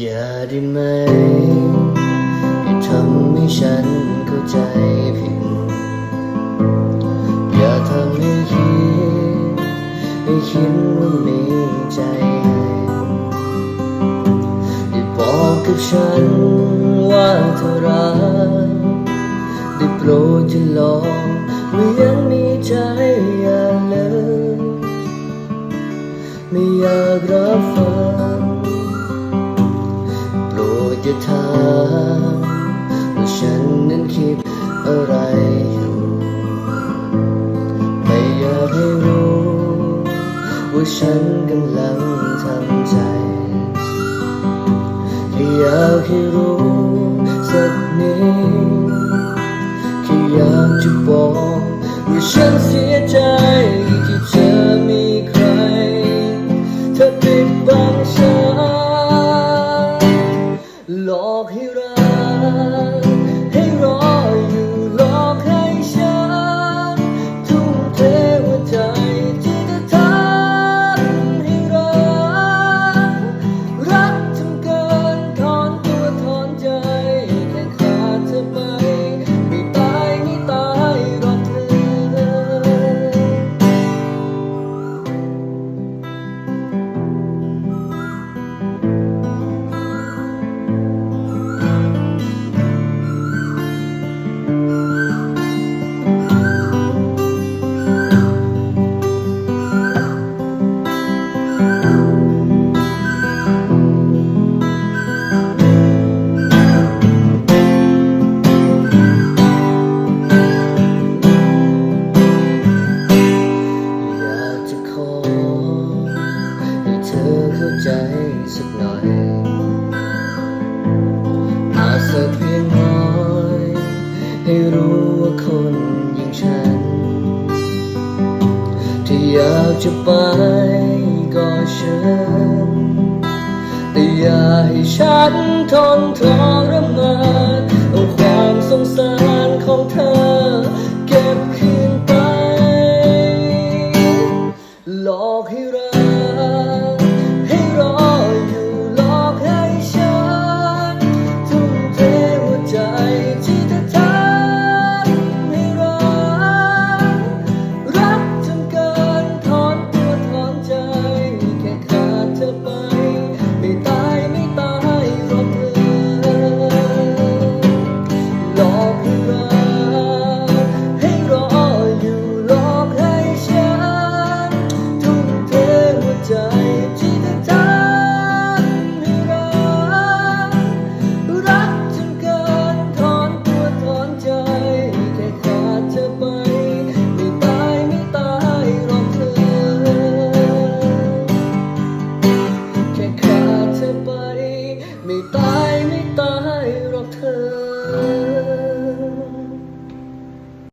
อย่าได้ไหมอย่าทำให้ฉันเข้าใจผิด อย่าทำให้คิดให้คิดว่ามีใจให้ได้บอกกับฉันว่าเธอรักได้โปรดจะลองไม่ยังมีใจอย่าเลยไม่อยากรับฟัง โปรดอย่าถามว่าฉันนั้นคิดอะไรอยู่ ไม่อยากให้รู้ ว่าฉันกำลังทำใจแค่อยากให้รู้สักนิดแค่อยากจะบอกว่าฉันเสียใจ อยากจะไปก็เชิญแต่อย่าให้ฉันทนทรมานเอาความสงสารของเธอ เก็บคืนไปหลอกให้รัก ตายไม่ตาย